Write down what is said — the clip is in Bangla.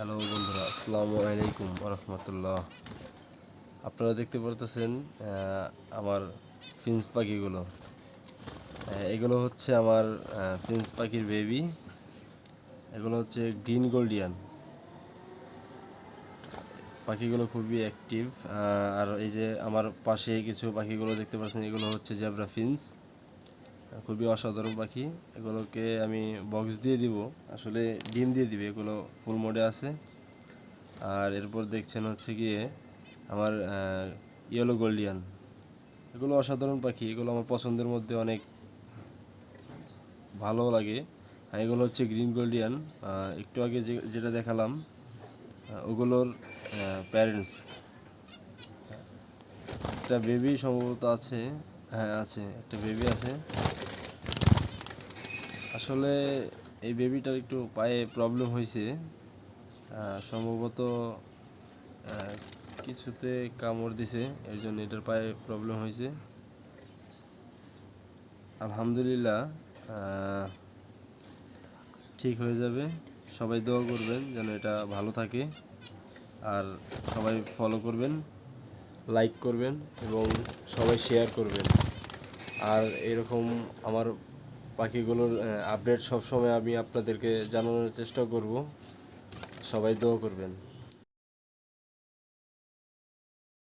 হ্যালো বন্ধুরা, আসসালামু আলাইকুম রহমতুল্লাহ আপনারা দেখতে পারতেছেন আমার ফিন্স পাখিগুলো। এগুলো হচ্ছে আমার ফিন্স পাখির বেবি এগুলো হচ্ছে গ্রিন গোল্ডিয়ান। পাখিগুলো খুবই অ্যাক্টিভ আর এই যে আমার পাশে কিছু পাখিগুলো দেখতে পাচ্ছেন, এগুলো হচ্ছে জেব্রা ফিন্স খুবই অসাধারণ পাখি। এগুলোকে আমি বক্স দিয়ে দিব। আসলে ডিম দিয়ে দিবে, এগুলো ফুল মোডে আছে। আর এরপর দেখছেন হচ্ছে গিয়ে আমার ইয়েলো গোল্ডিয়ান এগুলো অসাধারণ পাখি, এগুলো আমার পছন্দের মধ্যে অনেক ভালো লাগে। আর এগুলো হচ্ছে গ্রিন গোল্ডিয়ান একটু আগে যে, যেটা দেখালাম ওগুলোর প্যারেন্টস একটা বেবি সম্ভবত আছে। হ্যাঁ আছে, একটা বেবি আছে। আসলে এই বেবিটার একটু পায়ে প্রবলেম হয়েছে সম্ভবত কিছুতে কামড় দিছে, এর জন্য এটার পায়ে প্রবলেম হয়েছে আলহামদুলিল্লাহ ঠিক হয়ে যাবে। সবাই দোয়া করবেন যেন এটা ভালো থাকে। আর সবাই ফলো করবেন। লাইক করবেন এবং সবাই শেয়ার করবেন। আর এরকম আমার পাখিগুলোর আপডেট সবসময় আমি আপনাদেরকে জানানোর চেষ্টা করব। সবাই দোয়া করবেন।